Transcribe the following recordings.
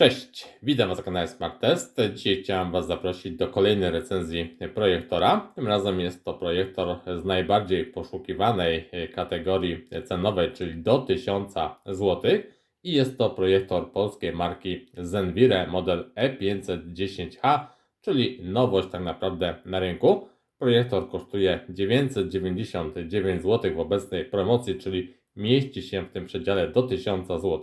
Cześć, witam Was na kanale Smart Test. Dzisiaj chciałem Was zaprosić do kolejnej recenzji projektora. Tym razem jest to projektor z najbardziej poszukiwanej kategorii cenowej, czyli do 1000 zł. I jest to projektor polskiej marki Zenvire model E E510H, czyli nowość tak naprawdę na rynku. Projektor kosztuje 999 zł w obecnej promocji, czyli mieści się w tym przedziale do 1000 zł.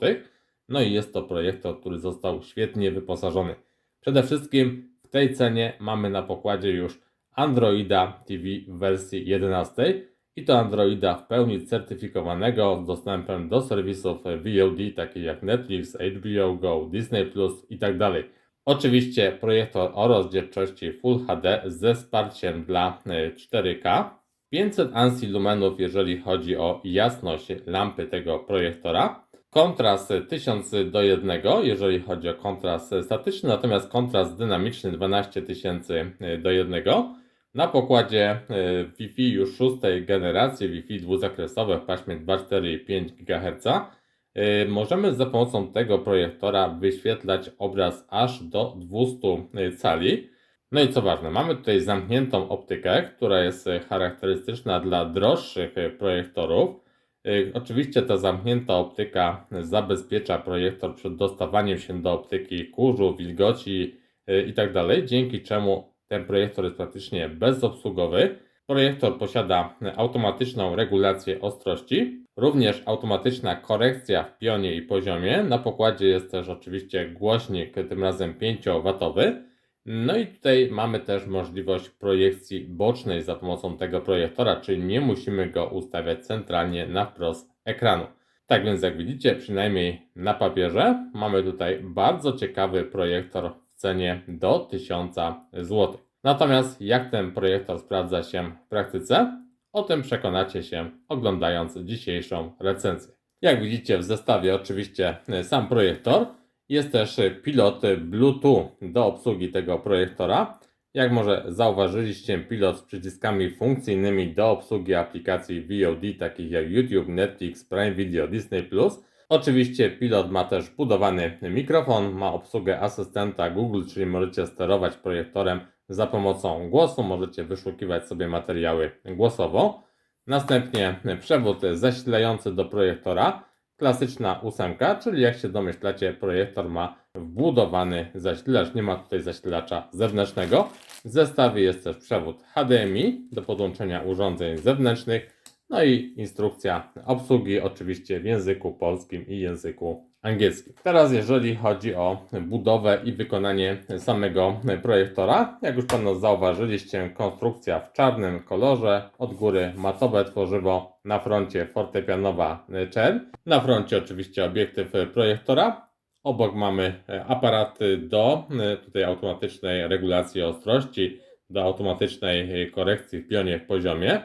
No i jest to projektor, który został świetnie wyposażony. Przede wszystkim w tej cenie mamy na pokładzie już Androida TV w wersji 11 i to Androida w pełni certyfikowanego z dostępem do serwisów VOD takich jak Netflix, HBO Go, Disney Plus i tak. Oczywiście projektor o rozdzielczości Full HD ze wsparciem dla e, 4K. 500 ANSI lumenów, jeżeli chodzi o jasność lampy tego projektora. Kontrast 1000 do 1, jeżeli chodzi o kontrast statyczny, natomiast kontrast dynamiczny 12000 do 1. Na pokładzie e, Wi-Fi już szóstej generacji, Wi-Fi dwuzakresowe w paśmie 2,4,5 GHz, e, możemy za pomocą tego projektora wyświetlać obraz aż do 200 cali. No i co ważne, mamy tutaj zamkniętą optykę, która jest charakterystyczna dla droższych projektorów. Y, Oczywiście ta zamknięta optyka zabezpiecza projektor przed dostawaniem się do optyki kurzu, wilgoci y, itd., dzięki czemu ten projektor jest praktycznie bezobsługowy. Projektor posiada automatyczną regulację ostrości, również automatyczna korekcja w pionie i poziomie. Na pokładzie jest też oczywiście głośnik, tym razem 5W. No i tutaj mamy też możliwość projekcji bocznej za pomocą tego projektora, czyli nie musimy go ustawiać centralnie na wprost ekranu. Tak więc jak widzicie, przynajmniej na papierze mamy tutaj bardzo ciekawy projektor w cenie do 1000 zł. Natomiast jak ten projektor sprawdza się w praktyce? O tym przekonacie się oglądając dzisiejszą recenzję. Jak widzicie w zestawie oczywiście sam projektor, jest też pilot Bluetooth do obsługi tego projektora. Jak może zauważyliście, pilot z przyciskami funkcyjnymi do obsługi aplikacji VOD takich jak YouTube, Netflix, Prime Video, Disney+. Oczywiście pilot ma też budowany mikrofon, ma obsługę asystenta Google, czyli możecie sterować projektorem za pomocą głosu, możecie wyszukiwać sobie materiały głosowo. Następnie przewód zasilający do projektora klasyczna ósemka, czyli jak się domyślacie, projektor ma wbudowany zasilacz, nie ma tutaj zasilacza zewnętrznego. W zestawie jest też przewód HDMI do podłączenia urządzeń zewnętrznych, no i instrukcja obsługi oczywiście w języku polskim i języku angielskim. Teraz jeżeli chodzi o budowę i wykonanie samego projektora, jak już Państwo zauważyliście, konstrukcja w czarnym kolorze, od góry matowe tworzywo, na froncie fortepianowa czerń, na froncie oczywiście obiektyw projektora, Obok mamy aparaty do tutaj automatycznej regulacji ostrości, do automatycznej korekcji w pionie w poziomie.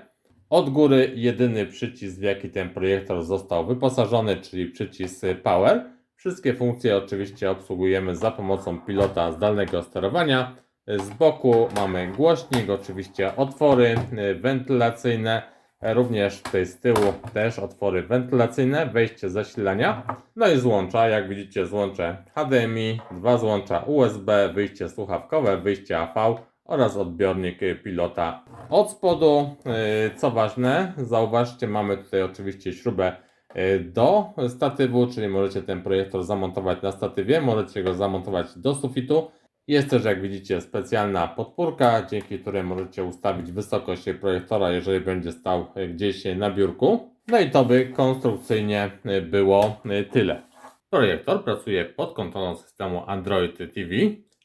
Od góry jedyny przycisk, w jaki ten projektor został wyposażony, czyli przycisk Power. Wszystkie funkcje oczywiście obsługujemy za pomocą pilota zdalnego sterowania. Z boku mamy głośnik, oczywiście otwory wentylacyjne, również tutaj z tyłu też otwory wentylacyjne, wejście zasilania, no i złącza, jak widzicie złącze HDMI, dwa złącza USB, wyjście słuchawkowe, wyjście AV oraz odbiornik pilota od spodu. Yy, Co ważne, zauważcie, mamy tutaj oczywiście śrubę yy, do statywu, czyli możecie ten projektor zamontować na statywie, możecie go zamontować do sufitu. Jest też, jak widzicie, specjalna podpórka, dzięki której możecie ustawić wysokość projektora, jeżeli będzie stał gdzieś na biurku. No i to by konstrukcyjnie było tyle. Projektor pracuje pod kontrolą systemu Android TV,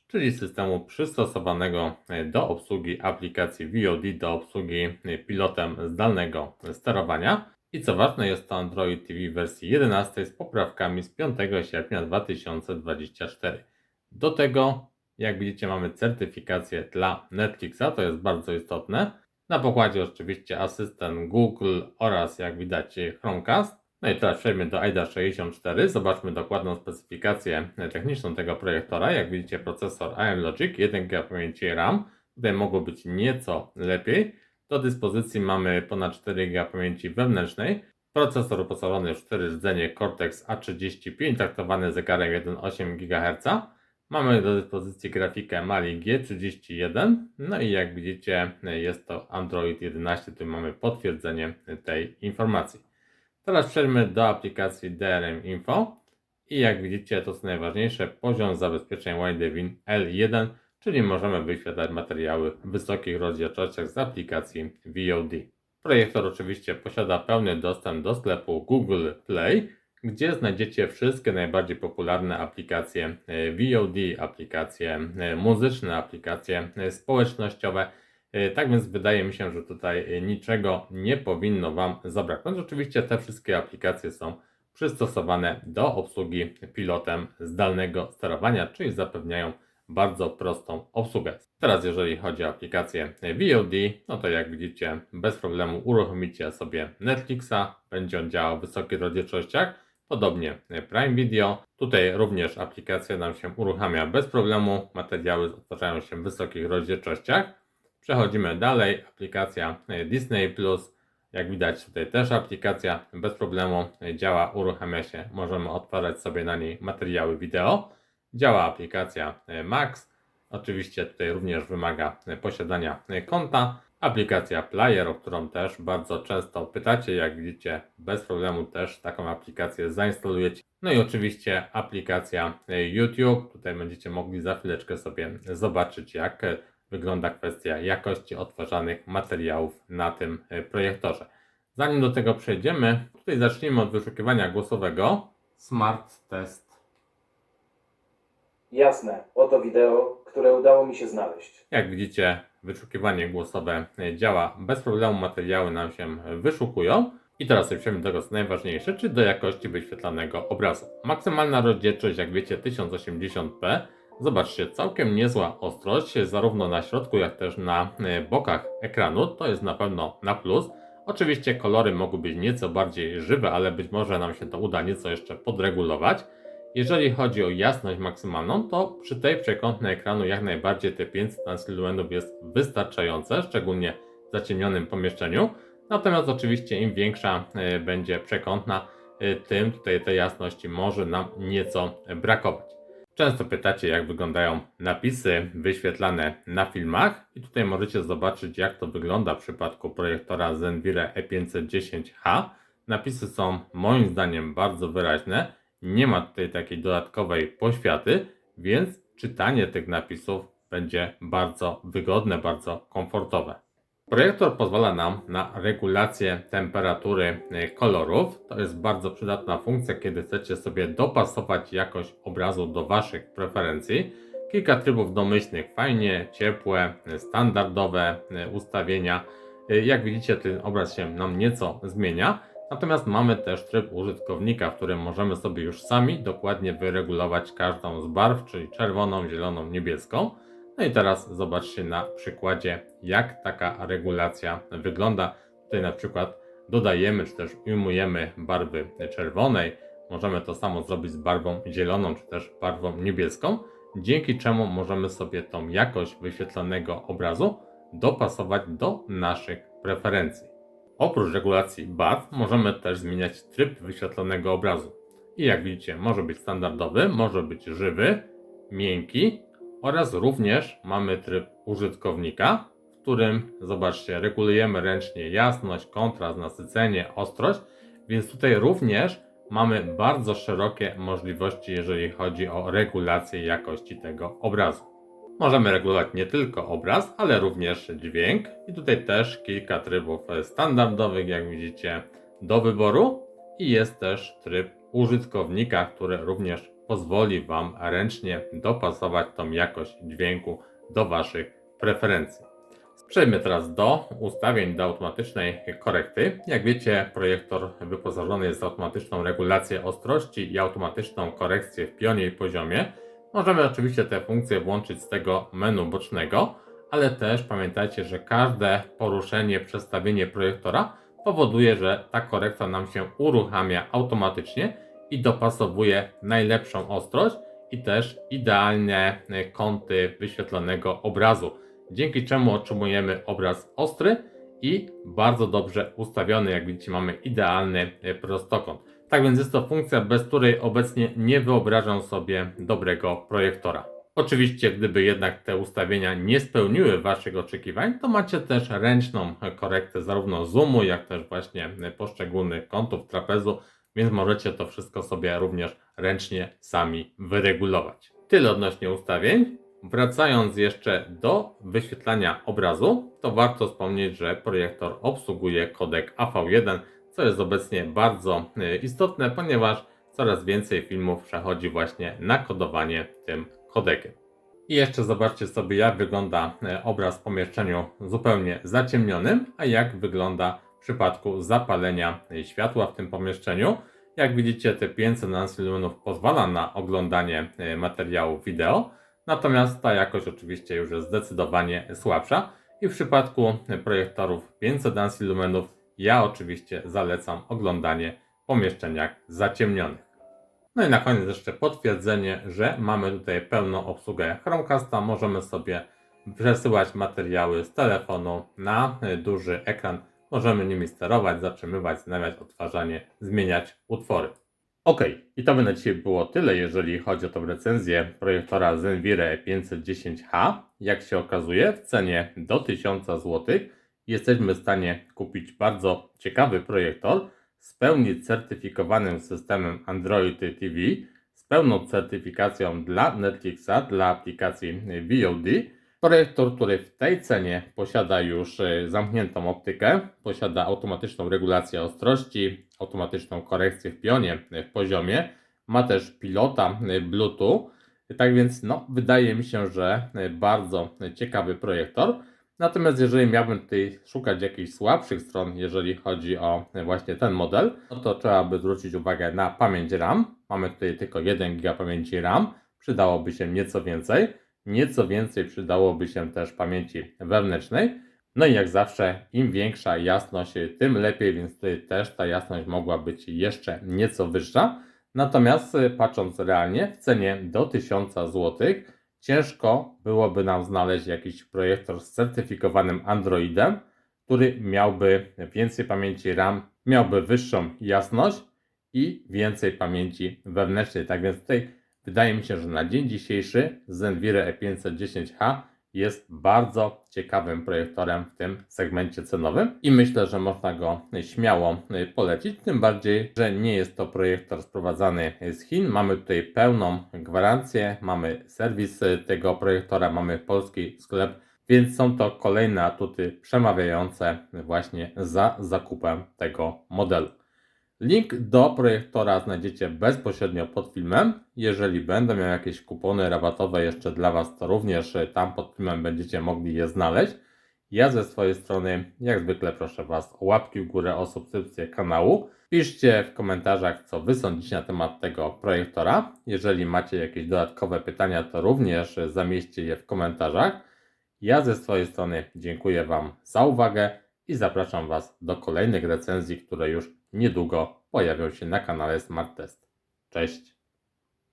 czyli systemu przystosowanego do obsługi aplikacji VOD, do obsługi pilotem zdalnego sterowania. I co ważne, jest to Android TV wersji 11 z poprawkami z 5 sierpnia 2024. Do tego, jak widzicie, mamy certyfikację dla Netflixa, to jest bardzo istotne. Na pokładzie oczywiście asystent Google oraz, jak widać, Chromecast. No i teraz przejdźmy do AIDA 64. Zobaczmy dokładną specyfikację techniczną tego projektora. Jak widzicie, procesor AM Logic, 1 GB pamięci RAM. Tutaj mogło być nieco lepiej. Do dyspozycji mamy ponad 4 GB pamięci wewnętrznej. Procesor wyposażony w 4 rdzenie Cortex A35 taktowany zegarem 1,8 GHz. Mamy do dyspozycji grafikę Mali G31. No i jak widzicie jest to Android 11, tu mamy potwierdzenie tej informacji. Teraz przejdźmy do aplikacji DRM Info. I jak widzicie, to co najważniejsze, poziom zabezpieczeń Widevin L1, czyli możemy wyświetlać materiały w wysokich rozdzielczościach z aplikacji VOD. Projektor oczywiście posiada pełny dostęp do sklepu Google Play, gdzie znajdziecie wszystkie najbardziej popularne aplikacje e, VOD, aplikacje e, muzyczne, aplikacje e, społecznościowe. Tak więc wydaje mi się, że tutaj niczego nie powinno Wam zabraknąć. Oczywiście te wszystkie aplikacje są przystosowane do obsługi pilotem zdalnego sterowania, czyli zapewniają bardzo prostą obsługę. Teraz jeżeli chodzi o aplikację VOD, no to jak widzicie bez problemu uruchomicie sobie Netflixa, będzie on działał w wysokich rozdzielczościach, podobnie Prime Video. Tutaj również aplikacja nam się uruchamia bez problemu, materiały odtwarzają się w wysokich rozdzielczościach. Przechodzimy dalej, aplikacja Disney Plus, jak widać tutaj też aplikacja. Bez problemu działa, uruchamia się, możemy odtwarzać sobie na niej materiały wideo. Działa aplikacja Max, oczywiście tutaj również wymaga posiadania konta. Aplikacja Player, o którą też bardzo często pytacie, jak widzicie bez problemu też taką aplikację zainstalujecie. No i oczywiście aplikacja YouTube, tutaj będziecie mogli za chwileczkę sobie zobaczyć jak wygląda kwestia jakości odtwarzanych materiałów na tym e, projektorze. Zanim do tego przejdziemy, tutaj zacznijmy od wyszukiwania głosowego. Smart Test. Jasne, oto wideo, które udało mi się znaleźć. Jak widzicie, wyszukiwanie głosowe e, działa bez problemu, materiały nam się wyszukują. I teraz przejdziemy do tego, co najważniejsze, czy do jakości wyświetlanego obrazu. Maksymalna rozdzielczość, jak wiecie, 1080p. Zobaczcie, całkiem niezła ostrość, zarówno na środku, jak też na e, bokach ekranu. To jest na pewno na plus. Oczywiście kolory mogą być nieco bardziej żywe, ale być może nam się to uda nieco jeszcze podregulować. Jeżeli chodzi o jasność maksymalną, to przy tej przekątnej ekranu jak najbardziej te 500 lumenów jest wystarczające, szczególnie w zaciemnionym pomieszczeniu. Natomiast oczywiście im większa e, będzie przekątna, e, tym tutaj tej jasności może nam nieco brakować. Często pytacie, jak wyglądają napisy wyświetlane na filmach, i tutaj możecie zobaczyć, jak to wygląda w przypadku projektora Zenvire E510H. Napisy są moim zdaniem bardzo wyraźne, nie ma tutaj takiej dodatkowej poświaty, więc czytanie tych napisów będzie bardzo wygodne, bardzo komfortowe. Projektor pozwala nam na regulację temperatury e, kolorów. To jest bardzo przydatna funkcja, kiedy chcecie sobie dopasować jakość obrazu do Waszych preferencji. Kilka trybów domyślnych, fajnie, ciepłe, e, standardowe e, ustawienia. Jak widzicie, ten obraz się nam nieco zmienia. Natomiast mamy też tryb użytkownika, w którym możemy sobie już sami dokładnie wyregulować każdą z barw, czyli czerwoną, zieloną, niebieską. No i teraz zobaczcie na przykładzie, jak taka regulacja wygląda. Tutaj na przykład dodajemy, czy też ujmujemy barwy czerwonej. Możemy to samo zrobić z barwą zieloną, czy też barwą niebieską, dzięki czemu możemy sobie tą jakość wyświetlonego obrazu dopasować do naszych preferencji. Oprócz regulacji barw możemy też zmieniać tryb wyświetlonego obrazu. I jak widzicie, może być standardowy, może być żywy, miękki oraz również mamy tryb użytkownika, w którym, zobaczcie, regulujemy ręcznie jasność, kontrast, nasycenie, ostrość, więc tutaj również mamy bardzo szerokie możliwości, jeżeli chodzi o regulację jakości tego obrazu. Możemy regulować nie tylko obraz, ale również dźwięk i tutaj też kilka trybów standardowych, jak widzicie, do wyboru i jest też tryb użytkownika, który również pozwoli Wam ręcznie dopasować tą jakość dźwięku do Waszych preferencji. Przejdźmy teraz do ustawień do automatycznej korekty. Jak wiecie, projektor wyposażony jest w automatyczną regulację ostrości i automatyczną korekcję w pionie i poziomie. Możemy oczywiście te funkcje włączyć z tego menu bocznego, ale też pamiętajcie, że każde poruszenie, przestawienie projektora powoduje, że ta korekta nam się uruchamia automatycznie i dopasowuje najlepszą ostrość i też idealne kąty wyświetlonego obrazu, dzięki czemu otrzymujemy obraz ostry i bardzo dobrze ustawiony. Jak widzicie, mamy idealny e, prostokąt. Tak więc jest to funkcja, bez której obecnie nie wyobrażam sobie dobrego projektora. Oczywiście, gdyby jednak te ustawienia nie spełniły Waszych oczekiwań, to macie też ręczną korektę zarówno zoomu, jak też właśnie poszczególnych kątów trapezu, więc możecie to wszystko sobie również ręcznie sami wyregulować. Tyle odnośnie ustawień. Wracając jeszcze do wyświetlania obrazu, to warto wspomnieć, że projektor obsługuje kodek AV1, co jest obecnie bardzo e, istotne, ponieważ coraz więcej filmów przechodzi właśnie na kodowanie tym kodekiem. I jeszcze zobaczcie sobie, jak wygląda e, obraz w pomieszczeniu zupełnie zaciemnionym, a jak wygląda w przypadku zapalenia e, światła w tym pomieszczeniu. Jak widzicie, te 500 nanosillumenów pozwala na oglądanie e, materiału wideo, natomiast ta jakość oczywiście już jest zdecydowanie słabsza. I w przypadku projektorów 500 nanosillumenów ja oczywiście zalecam oglądanie w pomieszczeniach zaciemnionych. No i na koniec jeszcze potwierdzenie, że mamy tutaj pełną obsługę Chromecasta. Możemy sobie przesyłać materiały z telefonu na y, duży ekran. Możemy nimi sterować, zatrzymywać, znawiać odtwarzanie, zmieniać utwory. Ok, i to by na dzisiaj było tyle, jeżeli chodzi o tą recenzję projektora Zenvire 510H. Jak się okazuje, w cenie do 1000 zł jesteśmy w stanie kupić bardzo ciekawy projektor, z pełni certyfikowanym systemem Android TV, z pełną certyfikacją dla Netflixa, dla aplikacji VOD. Projektor, który w tej cenie posiada już e, zamkniętą optykę, posiada automatyczną regulację ostrości, automatyczną korekcję w pionie, e, w poziomie, ma też pilota e, Bluetooth. Tak więc no, wydaje mi się, że bardzo ciekawy projektor. Natomiast jeżeli miałbym tutaj szukać jakichś słabszych stron, jeżeli chodzi o właśnie ten model, no to trzeba by zwrócić uwagę na pamięć RAM. Mamy tutaj tylko 1 GB pamięci RAM, przydałoby się nieco więcej. Nieco więcej przydałoby się też pamięci wewnętrznej. No i jak zawsze, im większa jasność, tym lepiej, więc tutaj też ta jasność mogła być jeszcze nieco wyższa. Natomiast y, patrząc realnie, w cenie do 1000 złotych ciężko byłoby nam znaleźć jakiś projektor z certyfikowanym Androidem, który miałby więcej pamięci RAM, miałby wyższą jasność i więcej pamięci wewnętrznej. Tak więc tutaj wydaje mi się, że na dzień dzisiejszy Zenvire E510H jest bardzo ciekawym projektorem w tym segmencie cenowym i myślę, że można go śmiało polecić, tym bardziej, że nie jest to projektor sprowadzany z Chin. Mamy tutaj pełną gwarancję, mamy serwis tego projektora, mamy polski sklep, więc są to kolejne atuty przemawiające właśnie za zakupem tego modelu. Link do projektora znajdziecie bezpośrednio pod filmem. Jeżeli będę miał jakieś kupony rabatowe jeszcze dla Was, to również tam pod filmem będziecie mogli je znaleźć. Ja ze swojej strony, jak zwykle, proszę Was o łapki w górę, o subskrypcję kanału. Piszcie w komentarzach, co Wy sądzicie na temat tego projektora. Jeżeli macie jakieś dodatkowe pytania, to również zamieśćcie je w komentarzach. Ja ze swojej strony dziękuję Wam za uwagę i zapraszam Was do kolejnych recenzji, które już niedługo pojawią się na kanale Smart Test. Cześć!